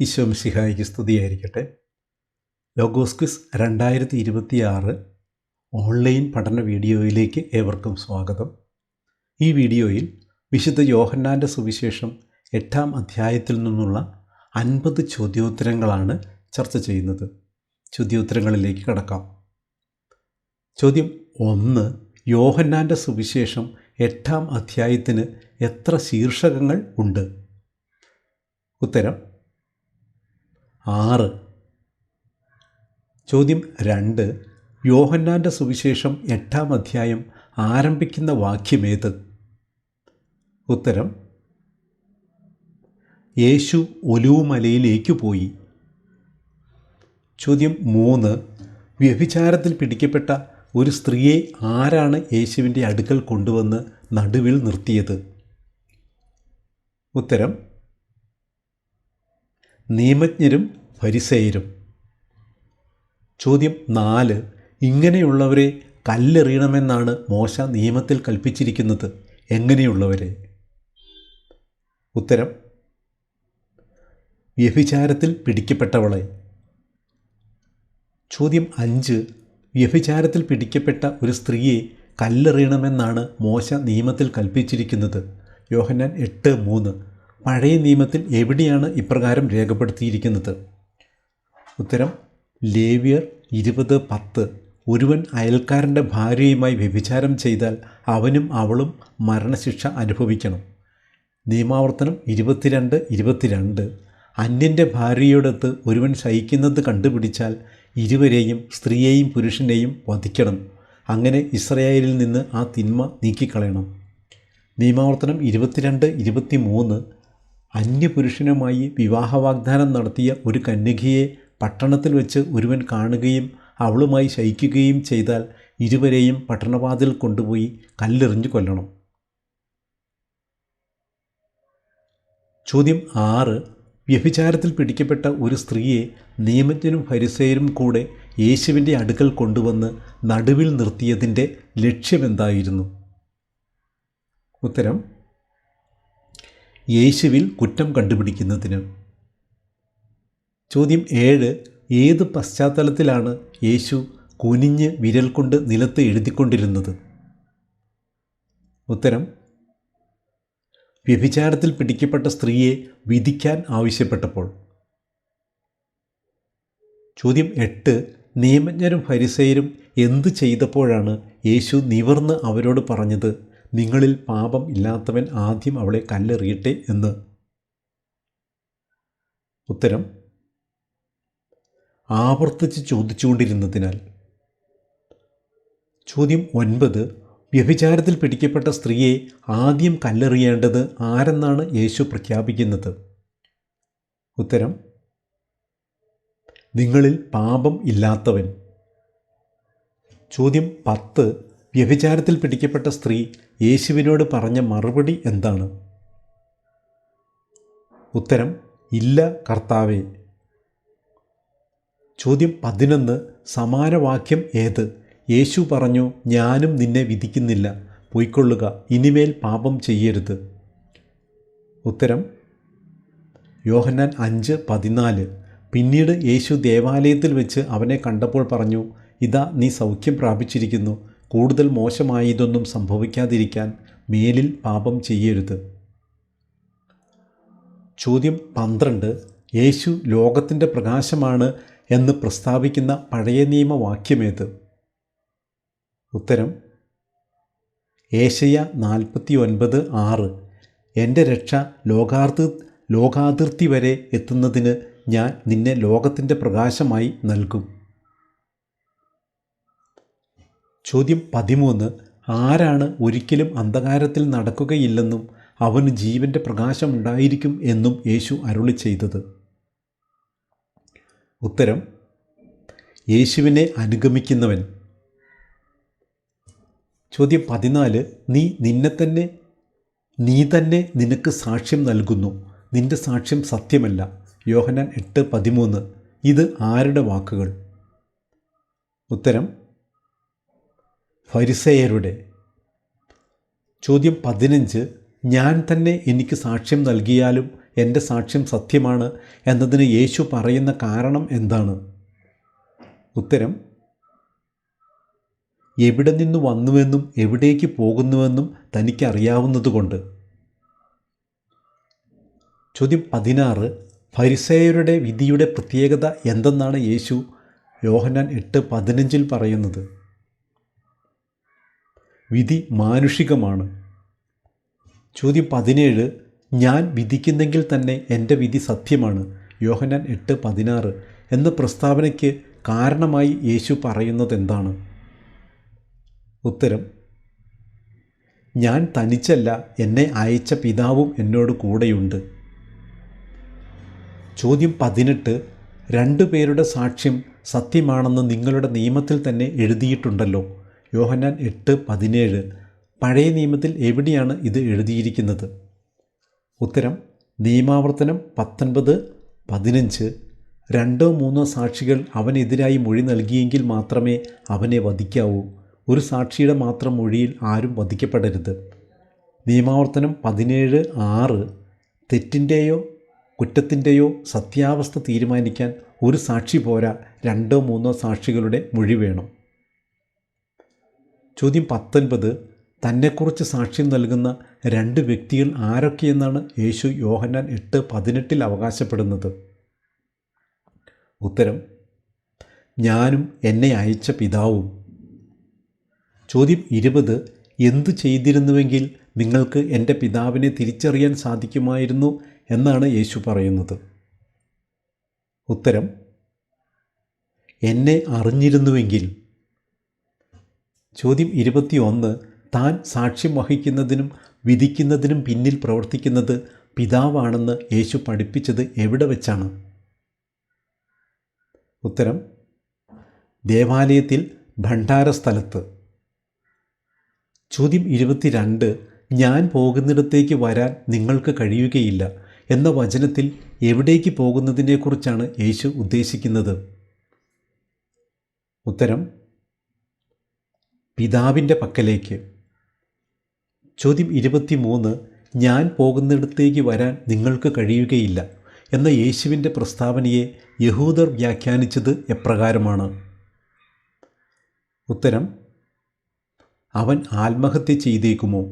ഈശോംസിഹായിക്ക് സ്തുതിയായിരിക്കട്ടെ. Logos quiz രണ്ടായിരത്തി ഇരുപത്തിയാറ് ഓൺലൈൻ പഠന വീഡിയോയിലേക്ക് ഏവർക്കും സ്വാഗതം. ഈ വീഡിയോയിൽ വിശുദ്ധ യോഹന്നാന്റെ സുവിശേഷം എട്ടാം അധ്യായത്തിൽ നിന്നുള്ള അൻപത് ചോദ്യോത്തരങ്ങളാണ് ചർച്ച ചെയ്യുന്നത്. ചോദ്യോത്തരങ്ങളിലേക്ക് കടക്കാം. ചോദ്യം ഒന്ന് യോഹന്നാന്റെ സുവിശേഷം എട്ടാം അധ്യായത്തിന് എത്ര ശീർഷകങ്ങൾ ഉണ്ട്? ഉത്തരം ആറ്. ചോദ്യം രണ്ട്. യോഹന്നാന്റെ സുവിശേഷം എട്ടാം അധ്യായം ആരംഭിക്കുന്ന വാക്യമേത് ഉത്തരം യേശു ഒലുവുമലയിലേക്ക് പോയി. ചോദ്യം മൂന്ന്. വ്യഭിചാരത്തിൽ പിടിക്കപ്പെട്ട ഒരു സ്ത്രീയെ ആരാണ് യേശുവിന്റെ അടുക്കൽ കൊണ്ടുവന്ന് നടുവിൽ നിർത്തിയത്? ഉത്തരം നിയമജ്ഞരും ഫരിസേയരും. ചോദ്യം നാല്. ഇങ്ങനെയുള്ളവരെ കല്ലെറിയണമെന്നാണ് മോശ നിയമത്തിൽ കൽപ്പിച്ചിരിക്കുന്നത്. എങ്ങനെയുള്ളവരെ? ഉത്തരം. വ്യഭിചാരത്തിൽ പിടിക്കപ്പെട്ടവളെ. ചോദ്യം അഞ്ച്. വ്യഭിചാരത്തിൽ പിടിക്കപ്പെട്ട ഒരു സ്ത്രീയെ കല്ലെറിയണമെന്നാണ് മോശ നിയമത്തിൽ കൽപ്പിച്ചിരിക്കുന്നത്. യോഹന്നാൻ എട്ട് മൂന്ന്. പഴയ നിയമത്തിൽ എവിടെയാണ് ഇപ്രകാരം രേഖപ്പെടുത്തിയിരിക്കുന്നത്? ഉത്തരം ലേവിയർ ഇരുപത് പത്ത്. ഒരുവൻ അയൽക്കാരന്റെ ഭാര്യയുമായി വ്യഭിചാരം ചെയ്താൽ അവനും അവളും മരണശിക്ഷ അനുഭവിക്കണം. നിയമാവർത്തനം ഇരുപത്തിരണ്ട് ഇരുപത്തിരണ്ട്. അന്യന്റെ ഭാര്യയോടൊത്ത് ഒരുവൻ ശയിക്കുന്നത് കണ്ടുപിടിച്ചാൽ ഇരുവരെയും സ്ത്രീയെയും പുരുഷനെയും വധിക്കണം. അങ്ങനെ ഇസ്രയേലിൽ നിന്ന് ആ തിന്മ നീക്കിക്കളയണം. നിയമാവർത്തനം ഇരുപത്തിരണ്ട് ഇരുപത്തി മൂന്ന് അന്യപുരുഷനുമായി വിവാഹ വാഗ്ദാനം നടത്തിയ ഒരു കന്യകയെ പട്ടണത്തിൽ വെച്ച് ഒരുവൻ കാണുകയും അവളുമായി ശയിക്കുകയും ചെയ്താൽ ഇരുവരെയും പട്ടണവാതിൽ കൊണ്ടുപോയി കല്ലെറിഞ്ഞു കൊല്ലണം. ചോദ്യം ആറ്. വ്യഭിചാരത്തിൽ പിടിക്കപ്പെട്ട ഒരു സ്ത്രീയെ നിയമജ്ഞനും ഫരിസേരും കൂടെ യേശുവിന്റെ അടുക്കൽ കൊണ്ടുവന്ന് നടുവിൽ നിർത്തിയതിന്റെ ലക്ഷ്യമെന്തായിരുന്നു? ഉത്തരം യേശുവിൽ കുറ്റം കണ്ടുപിടിക്കുന്നതിന്. ചോദ്യം ഏഴ് ഏത് പശ്ചാത്തലത്തിലാണ് യേശു കുനിഞ്ഞ് വിരൽ കൊണ്ട് നിലത്ത് എഴുതിക്കൊണ്ടിരുന്നത്? ഉത്തരം വ്യഭിചാരത്തിൽ പിടിക്കപ്പെട്ട സ്ത്രീയെ വിധിക്കാൻ ആവശ്യപ്പെട്ടപ്പോൾ. ചോദ്യം എട്ട് നിയമജ്ഞരും ഫരിസയരും എന്ത് ചെയ്തപ്പോഴാണ് യേശു നിവർന്ന് അവരോട് പറഞ്ഞത് നിങ്ങളിൽ പാപം ഇല്ലാത്തവൻ ആദ്യം അവളെ കല്ലെറിയട്ടെ എന്ന്? ഉത്തരം ആവർത്തിച്ച് ചോദിച്ചുകൊണ്ടിരുന്നതിനാൽ ചോദ്യം ഒൻപത് വ്യഭിചാരത്തിൽ പിടിക്കപ്പെട്ട സ്ത്രീയെ ആദ്യം കല്ലെറിയേണ്ടത് ആരെന്നാണ് യേശു പ്രഖ്യാപിക്കുന്നത്? ഉത്തരം നിങ്ങളിൽ പാപം ഇല്ലാത്തവൻ. ചോദ്യം പത്ത് വ്യഭിചാരത്തിൽ പിടിക്കപ്പെട്ട സ്ത്രീ യേശുവിനോട് പറഞ്ഞ മറുപടി എന്താണ്? ഉത്തരം ഇല്ല കർത്താവേ. ചോദ്യം പതിനൊന്ന് സമാനവാക്യം ഏത്? യേശു പറഞ്ഞു ഞാനും നിന്നെ വിധിക്കുന്നില്ല. പൊയ്ക്കൊള്ളുക. ഇനിമേൽ പാപം ചെയ്യരുത്. ഉത്തരം യോഹന്നാൻ അഞ്ച് പതിനാല്. പിന്നീട് യേശു ദേവാലയത്തിൽ വെച്ച് അവനെ കണ്ടപ്പോൾ പറഞ്ഞു ഇതാ നീ സൗഖ്യം പ്രാപിച്ചിരിക്കുന്നു. കൂടുതൽ മോശമായതൊന്നും സംഭവിക്കാതിരിക്കാൻ മേലിൽ പാപം ചെയ്യരുത്. ചോദ്യം പന്ത്രണ്ട് യേശു ലോകത്തിന്റെ പ്രകാശമാണ് എന്ന് പ്രസ്താവിക്കുന്ന പഴയ നിയമവാക്യമേത് ഉത്തരം ഏഷ്യ നാൽപ്പത്തി ഒൻപത് ആറ്. എന്റെ രക്ഷ ലോകാർത്തി ലോകാതിർത്തി വരെ എത്തുന്നതിന് ഞാൻ നിന്നെ ലോകത്തിന്റെ പ്രകാശമായി നൽകും. ചോദ്യം പതിമൂന്ന്. ആരാണ് ഒരിക്കലും അന്ധകാരത്തിൽ നടക്കുകയില്ലെന്നും അവന് ജീവന്റെ പ്രകാശമുണ്ടായിരിക്കും എന്നും യേശു അരുളി ചെയ്തത്? ഉത്തരം യേശുവിനെ അനുഗമിക്കുന്നവൻ. ചോദ്യം പതിനാല് നീ നിന്നെ തന്നെ നീ തന്നെ നിനക്ക് സാക്ഷ്യം നൽകുന്നു. നിന്റെ സാക്ഷ്യം സത്യമല്ല. യോഹനാൻ എട്ട് പതിമൂന്ന് ഇത് ആരുടെ വാക്കുകൾ? ഉത്തരം ഫരിസേയരുടെ. ചോദ്യം പതിനഞ്ച് ഞാൻ തന്നെ എനിക്ക് സാക്ഷ്യം നൽകിയാലും എന്റെ സാക്ഷ്യം സത്യമാണ് എന്നതിന് യേശു പറയുന്ന കാരണം എന്താണ്? ഉത്തരം എവിടെ നിന്ന് വന്നുവെന്നും എവിടേക്ക് പോകുന്നുവെന്നും തനിക്കറിയാവുന്നതുകൊണ്ട്. ചോദ്യം പതിനാറ് ഫരിസേയരുടെ വിധിയുടെ പ്രത്യേകത എന്തെന്നാണ് യേശു യോഹനാൻ എട്ട് പതിനഞ്ചിൽ പറയുന്നത്? വിധി മാനുഷികമാണ്. ചോദ്യം പതിനേഴ് ഞാൻ വിധിക്കുന്നെങ്കിൽ തന്നെ എന്റെ വിധി സത്യമാണ്. യോഹനാൻ എട്ട് പതിനാറ് എന്ന പ്രസ്താവനയ്ക്ക് കാരണമായി യേശു പറയുന്നത് എന്താണ് ഉത്തരം ഞാൻ തനിച്ചല്ല എന്നെ അയച്ച പിതാവും എന്നോട് കൂടെയുണ്ട്. ചോദ്യം പതിനെട്ട് രണ്ടു പേരുടെ സാക്ഷ്യം സത്യമാണെന്ന് നിങ്ങളുടെ നിയമത്തിൽ തന്നെ എഴുതിയിട്ടുണ്ടല്ലോ. യോഹന്നാൻ എട്ട് പതിനേഴ് പഴയ നിയമത്തിൽ എവിടെയാണ് ഇത് എഴുതിയിരിക്കുന്നത്? ഉത്തരം നിയമാവർത്തനം പത്തൊൻപത് പതിനഞ്ച്. രണ്ടോ മൂന്നോ സാക്ഷികൾ അവനെതിരായി മൊഴി നൽകിയെങ്കിൽ മാത്രമേ അവനെ വധിക്കാവൂ. ഒരു സാക്ഷിയുടെ മാത്രം മൊഴിയിൽ ആരും വധിക്കപ്പെടരുത്. നിയമാവർത്തനം പതിനേഴ് ആറ്. തെറ്റിന്റെയോ കുറ്റത്തിന്റെയോ സത്യാവസ്ഥ തീരുമാനിക്കാൻ ഒരു സാക്ഷി പോരാ രണ്ടോ മൂന്നോ സാക്ഷികളുടെ മൊഴി വേണം. ചോദ്യം പത്തൊൻപത്. തന്നെക്കുറിച്ച് സാക്ഷ്യം നൽകുന്ന രണ്ട് വ്യക്തികൾ ആരൊക്കെയെന്നാണ് യേശു യോഹന്നാൻ എട്ട് പതിനെട്ടിൽ അവകാശപ്പെടുന്നത്. ഉത്തരം ഞാനും എന്നെ അയച്ച പിതാവും. ചോദ്യം ഇരുപത് എന്തു ചെയ്തിരുന്നുവെങ്കിൽ നിങ്ങൾക്ക് എന്റെ പിതാവിനെ തിരിച്ചറിയാൻ സാധിക്കുമായിരുന്നു എന്നാണ് യേശു പറയുന്നത്. ഉത്തരം എന്നെ അറിഞ്ഞിരുന്നുവെങ്കിൽ. ചോദ്യം ഇരുപത്തിയൊന്ന് താൻ സാക്ഷ്യം വഹിക്കുന്നതിനും വിധിക്കുന്നതിനും പിന്നിൽ പ്രവർത്തിക്കുന്നത് പിതാവാണെന്ന് യേശു പഠിപ്പിച്ചത് എവിടെ വെച്ചാണ്? ഉത്തരം ദേവാലയത്തിൽ ഭണ്ഡാര സ്ഥലത്ത് ചോദ്യം ഇരുപത്തിരണ്ട് ഞാൻ പോകുന്നിടത്തേക്ക് വരാൻ നിങ്ങൾക്ക് കഴിയുകയില്ല എന്ന വചനത്തിൽ എവിടേക്ക് പോകുന്നതിനെക്കുറിച്ചാണ് യേശു ഉദ്ദേശിക്കുന്നത്? ഉത്തരം പിതാവിന്റെ പക്കലേക്ക്. ചോദ്യം ഇരുപത്തിമൂന്ന് ഞാൻ പോകുന്നിടത്തേക്ക് വരാൻ നിങ്ങൾക്ക് കഴിയുകയില്ല എന്ന യേശുവിന്റെ പ്രസ്താവനയെ യഹൂദർ വ്യാഖ്യാനിച്ചത് എപ്രകാരമാണ്? ഉത്തരം അവൻ ആത്മഹത്യ ചെയ്തേക്കുമോ?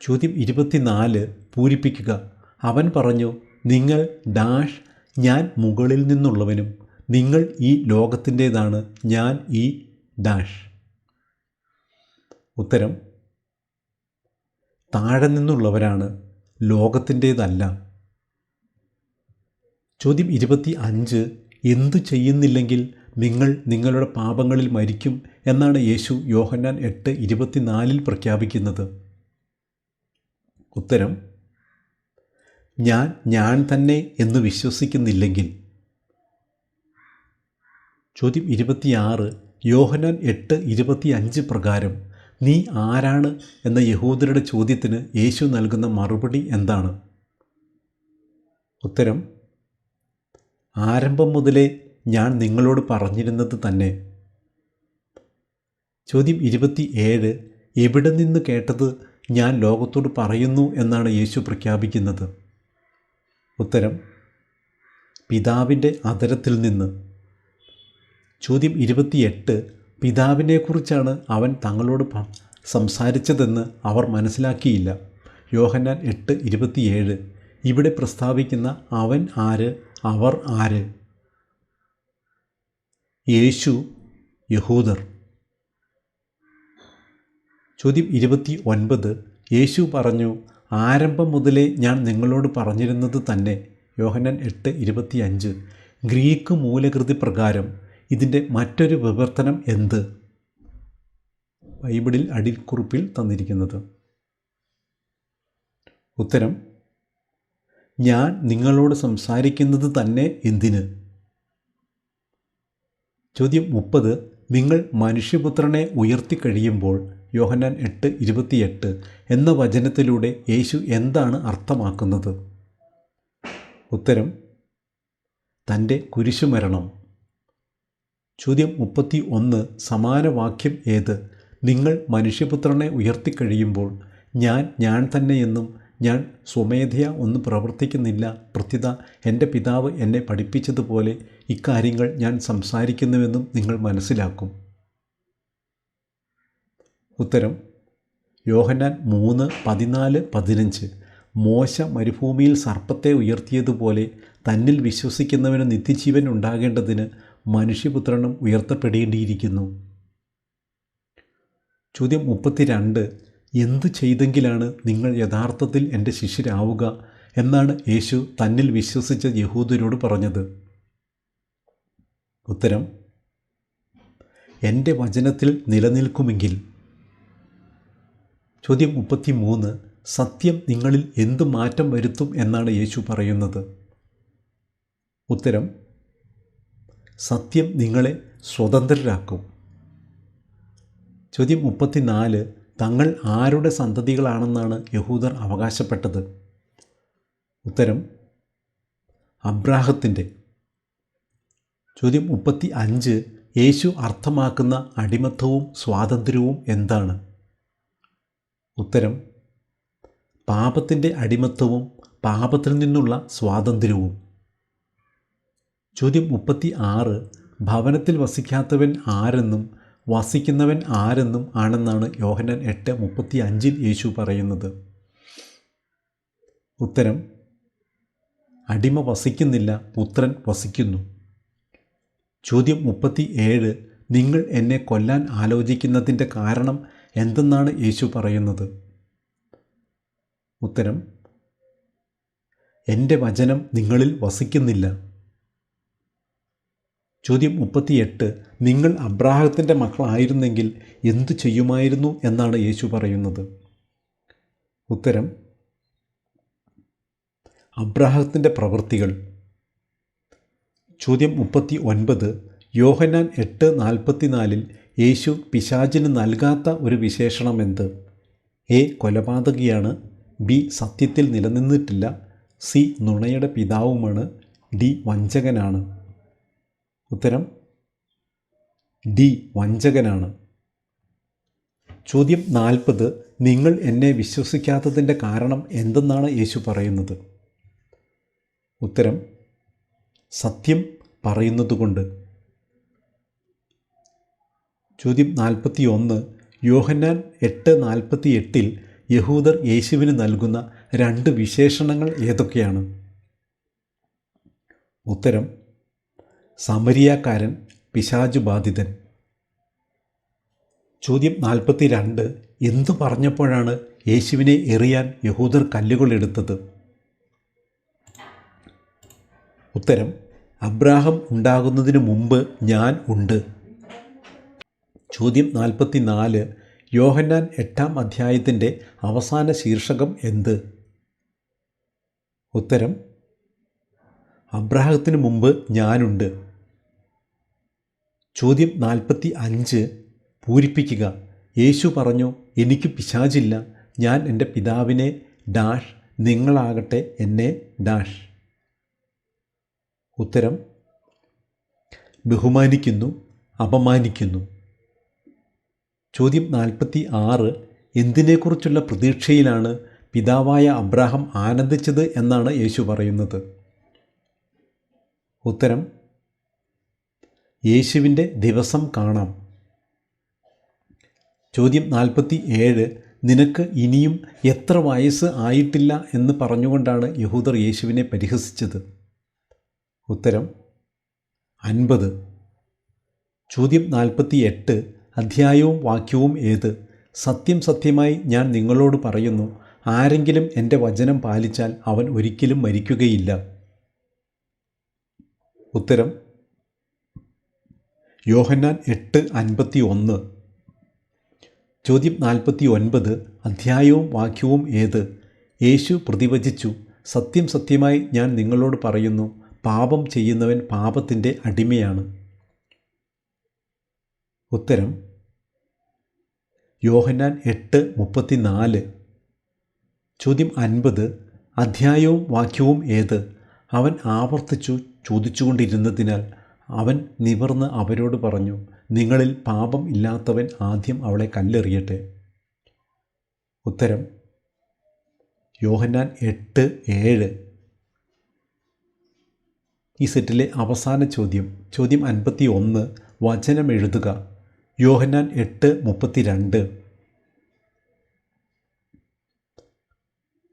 ചോദ്യം ഇരുപത്തിനാല് പൂരിപ്പിക്കുക. അവൻ പറഞ്ഞു നിങ്ങൾ ഡാഷ് ഞാൻ മുകളിൽ നിന്നുള്ളവനും നിങ്ങൾ ഈ ലോകത്തിന്റേതാണ് ഞാൻ ഈ ഡാഷ്. ഉത്തരം താഴെ നിന്നുള്ളവരാണ് ലോകത്തിന്റേതല്ല. ചോദ്യം ഇരുപത്തി അഞ്ച് എന്തു ചെയ്യുന്നില്ലെങ്കിൽ നിങ്ങൾ നിങ്ങളുടെ പാപങ്ങളിൽ മരിക്കും എന്നാണ് യേശു യോഹന്നാൻ എട്ട് ഇരുപത്തിനാലിൽ പ്രഖ്യാപിക്കുന്നത്. ഉത്തരം ഞാൻ ഞാൻ തന്നെ എന്ന് വിശ്വസിക്കുന്നില്ലെങ്കിൽ. ചോദ്യം ഇരുപത്തിയാറ് യോഹനാൻ എട്ട് ഇരുപത്തി അഞ്ച് പ്രകാരം നീ ആരാണ് എന്ന യഹൂദരുടെ ചോദ്യത്തിന് യേശു നൽകുന്ന മറുപടി എന്താണ്? ഉത്തരം ആരംഭം മുതലേ ഞാൻ നിങ്ങളോട് പറഞ്ഞിരുന്നത് തന്നെ. ചോദ്യം ഇരുപത്തി ഏഴ് എവിടെ നിന്ന് കേട്ടത് ഞാൻ ലോകത്തോട് പറയുന്നു എന്നാണ് യേശു പ്രഖ്യാപിക്കുന്നത്? ഉത്തരം പിതാവിന്റെ അതരത്തിൽ നിന്ന്. ചോദ്യം ഇരുപത്തിയെട്ട് പിതാവിനെക്കുറിച്ചാണ് അവൻ തങ്ങളോട് സംസാരിച്ചതെന്ന് അവർ മനസ്സിലാക്കിയില്ല. യോഹന്നാൻ എട്ട് ഇരുപത്തിയേഴ്. ഇവിടെ പ്രസ്താവിക്കുന്ന അവൻ ആര് അവർ ആര്? യേശു യഹൂദർ. ചോദ്യം ഇരുപത്തി ഒൻപത് യേശു പറഞ്ഞു ആരംഭം മുതലേ ഞാൻ നിങ്ങളോട് പറഞ്ഞിരുന്നത് തന്നെ. യോഹന്നാൻ എട്ട് ഇരുപത്തിയഞ്ച്. ഗ്രീക്ക് മൂലകൃതി പ്രകാരം ഇതിന്റെ മറ്റൊരു വിവർത്തനം എന്ത്? ബൈബിളിൽ അടിക്കുറിപ്പിൽ തന്നിരിക്കുന്നത്. ഉത്തരം ഞാൻ നിങ്ങളോട് സംസാരിക്കുന്നത് തന്നെ എന്തിന്? ചോദ്യം മുപ്പത് നിങ്ങൾ മനുഷ്യപുത്രനെ ഉയർത്തിക്കഴിയുമ്പോൾ യോഹന്നാൻ എട്ട് ഇരുപത്തിയെട്ട് എന്ന വചനത്തിലൂടെ യേശു എന്താണ് അർത്ഥമാക്കുന്നത്? ഉത്തരം തന്റെ കുരിശുമരണം. ചോദ്യം മുപ്പത്തി ഒന്ന് സമാന വാക്യം ഏത്? നിങ്ങൾ മനുഷ്യപുത്രനെ ഉയർത്തിക്കഴിയുമ്പോൾ ഞാൻ ഞാൻ തന്നെയെന്നും ഞാൻ സ്വമേധയാ ഒന്നും പ്രവർത്തിക്കുന്നില്ല. പ്രത്യുത എന്റെ പിതാവ് എന്നെ പഠിപ്പിച്ചതുപോലെ ഇക്കാര്യങ്ങൾ ഞാൻ സംസാരിക്കുന്നുവെന്നും നിങ്ങൾ മനസ്സിലാക്കും. ഉത്തരം യോഹന്നാൻ മൂന്ന് പതിനാല് പതിനഞ്ച്. മോശ മരുഭൂമിയിൽ സർപ്പത്തെ ഉയർത്തിയതുപോലെ തന്നിൽ വിശ്വസിക്കുന്നവന് നിത്യജീവൻ ഉണ്ടാകേണ്ടതിന് മനുഷ്യപുത്രനും ഉയർത്തപ്പെടേണ്ടിയിരിക്കുന്നു. ചോദ്യം മുപ്പത്തിരണ്ട് എന്തു ചെയ്തെങ്കിലാണ് നിങ്ങൾ യഥാർത്ഥത്തിൽ എന്റെ ശിഷ്യരാവുക? എന്നാണ് യേശു തന്നിൽ വിശ്വസിച്ച യഹൂദരോട് പറഞ്ഞത്. ഉത്തരം എന്റെ വചനത്തിൽ നിലനിൽക്കുമെങ്കിൽ. ചോദ്യം മുപ്പത്തി മൂന്ന് സത്യം നിങ്ങളിൽ എന്തു മാറ്റം വരുത്തും? എന്നാണ് യേശു പറയുന്നത്. ഉത്തരം സത്യം നിങ്ങളെ സ്വതന്ത്രരാക്കും. ചോദ്യം മുപ്പത്തിനാല് തങ്ങൾ ആരുടെ സന്തതികളാണെന്നാണ് യഹൂദർ അവകാശപ്പെട്ടത്? ഉത്തരം അബ്രാഹത്തിന്റെ. ചോദ്യം മുപ്പത്തി അഞ്ച് യേശു അർത്ഥമാക്കുന്ന അടിമത്വവും സ്വാതന്ത്ര്യവും എന്താണ്? ഉത്തരം പാപത്തിന്റെ അടിമത്വവും പാപത്തിൽ നിന്നുള്ള സ്വാതന്ത്ര്യവും. ചോദ്യം മുപ്പത്തി ആറ് ഭവനത്തിൽ വസിക്കാത്തവൻ ആരെന്നും വസിക്കുന്നവൻ ആരെന്നും ആണെന്നാണ് യോഹനൻ എട്ട് മുപ്പത്തി അഞ്ചിൽ യേശു പറയുന്നത്. ഉത്തരം അടിമ വസിക്കുന്നില്ല പുത്രൻ വസിക്കുന്നു. ചോദ്യം മുപ്പത്തി ഏഴ് നിങ്ങൾ എന്നെ കൊല്ലാൻ ആലോചിക്കുന്നതിന്റെ കാരണം എന്തെന്നാണ് യേശു പറയുന്നത്? ഉത്തരം എന്റെ വചനം നിങ്ങളിൽ വസിക്കുന്നില്ല. ചോദ്യം മുപ്പത്തിയെട്ട്. നിങ്ങൾ അബ്രാഹത്തിന്റെ മക്കളായിരുന്നെങ്കിൽ എന്തു ചെയ്യുമായിരുന്നു എന്നാണ് യേശു പറയുന്നത്. ഉത്തരം അബ്രാഹത്തിന്റെ പ്രവൃത്തികൾ. ചോദ്യം മുപ്പത്തി ഒൻപത് യോഹനാൻ എട്ട് നാൽപ്പത്തിനാലിൽ യേശു പിശാചിന് നൽകാത്ത ഒരു വിശേഷണം എന്ത്? എ കൊലപാതകിയാണ്. ബി സത്യത്തിൽ നിലനിന്നിട്ടില്ല. സി നുണയുടെ പിതാവുമാണ്. ഡി വഞ്ചകനാണ്. ഉത്തരം ഡി വഞ്ചകനാണ്. ചോദ്യം നാൽപ്പത് നിങ്ങൾ എന്നെ വിശ്വസിക്കാത്തതിന്റെ കാരണം എന്തെന്നാണ് യേശു പറയുന്നത്? ഉത്തരം സത്യം പറയുന്നതുകൊണ്ട്. ചോദ്യം നാൽപ്പത്തി ഒന്ന് യോഹന്നാൻ എട്ട് നാൽപ്പത്തി എട്ടിൽ യഹൂദർ യേശുവിന് നൽകുന്ന രണ്ട് വിശേഷണങ്ങൾ ഏതൊക്കെയാണ്? ഉത്തരം സമരിയാക്കാരൻ പിശാജു ബാധിതൻ. ചോദ്യം നാൽപ്പത്തി രണ്ട് എന്തു പറഞ്ഞപ്പോഴാണ് യേശുവിനെ എറിയാൻ യഹൂദർ കല്ലുകൾ എടുത്തത്? ഉത്തരം അബ്രാഹം ഉണ്ടാകുന്നതിന് മുമ്പ് ഞാൻ ഉണ്ട്. ചോദ്യം നാൽപ്പത്തി നാല് യോഹന്നാൻ എട്ടാം അധ്യായത്തിന്റെ അവസാന ശീർഷകം എന്ത്? ഉത്തരം അബ്രാഹത്തിന് മുമ്പ് ഞാനുണ്ട് ചോദ്യം നാൽപ്പത്തി അഞ്ച് പൂരിപ്പിക്കുക. യേശു പറഞ്ഞു എനിക്ക് പിശാചില്ല. ഞാൻ എന്റെ പിതാവിനെ ഡാഷ് നിങ്ങളാകട്ടെ എന്നെ ഡാഷ്. ഉത്തരം ബഹുമാനിക്കുന്നു അപമാനിക്കുന്നു. ചോദ്യം നാൽപ്പത്തി ആറ് എന്തിനെക്കുറിച്ചുള്ള പ്രതീക്ഷയിലാണ് പിതാവായ അബ്രാഹം ആനന്ദിച്ചത്? എന്നാണ് യേശു പറയുന്നത്. ഉത്തരം യേശുവിന്റെ ദിവസം കാണാം. ചോദ്യം നാൽപ്പത്തി ഏഴ് നിനക്ക് ഇനിയും എത്ര വയസ്സ് ആയിട്ടില്ല എന്ന് പറഞ്ഞുകൊണ്ടാണ് യഹൂദർ യേശുവിനെ പരിഹസിച്ചത്. ഉത്തരം അൻപത്. ചോദ്യം നാൽപ്പത്തി എട്ട് അധ്യായവും വാക്യവും ഏത്? സത്യം സത്യമായി ഞാൻ നിങ്ങളോട് പറയുന്നു. ആരെങ്കിലും എന്റെ വചനം പാലിച്ചാൽ അവൻ ഒരിക്കലും മരിക്കുകയില്ല. ഉത്തരം യോഹന്നാൻ എട്ട് അൻപത്തി ഒന്ന് ചോദ്യം നാൽപ്പത്തി ഒൻപത് അധ്യായവും വാക്യവും ഏത്? യേശു പ്രതിവചിച്ചു സത്യം സത്യമായി ഞാൻ നിങ്ങളോട് പറയുന്നു പാപം ചെയ്യുന്നവൻ പാപത്തിന്റെ അടിമയാണ്. ഉത്തരം യോഹന്നാൻ എട്ട് മുപ്പത്തിനാല്. ചോദ്യം അൻപത് അധ്യായവും വാക്യവും ഏത്? അവൻ ആവർത്തിച്ചു ചോദിച്ചുകൊണ്ടിരുന്നതിനാൽ അവൻ നിവർന്ന് അവരോട് പറഞ്ഞു നിങ്ങളിൽ പാപം ഇല്ലാത്തവൻ ആദ്യം അവളെ കല്ലെറിയട്ടെ. ഉത്തരം യോഹന്നാൻ എട്ട് ഏഴ്. ഈ സെറ്റിലെ അവസാന ചോദ്യം ചോദ്യം അൻപത്തി ഒന്ന് വചനം എഴുതുക. യോഹന്നാൻ എട്ട് മുപ്പത്തി രണ്ട്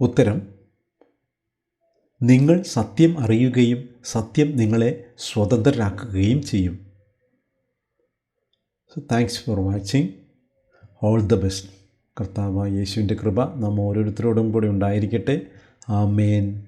ഉത്തരം നിങ്ങൾ സത്യം അറിയുകയും സത്യം നിങ്ങളെ സ്വതന്ത്രരാക്കുകയും ചെയ്യും. So thanks for watching all the best കർത്താവ് യേശുവിന്റെ കൃപ നാം ഓരോരുത്തരോടും കൂടെ ഉണ്ടായിരിക്കട്ടെ. ആമേൻ.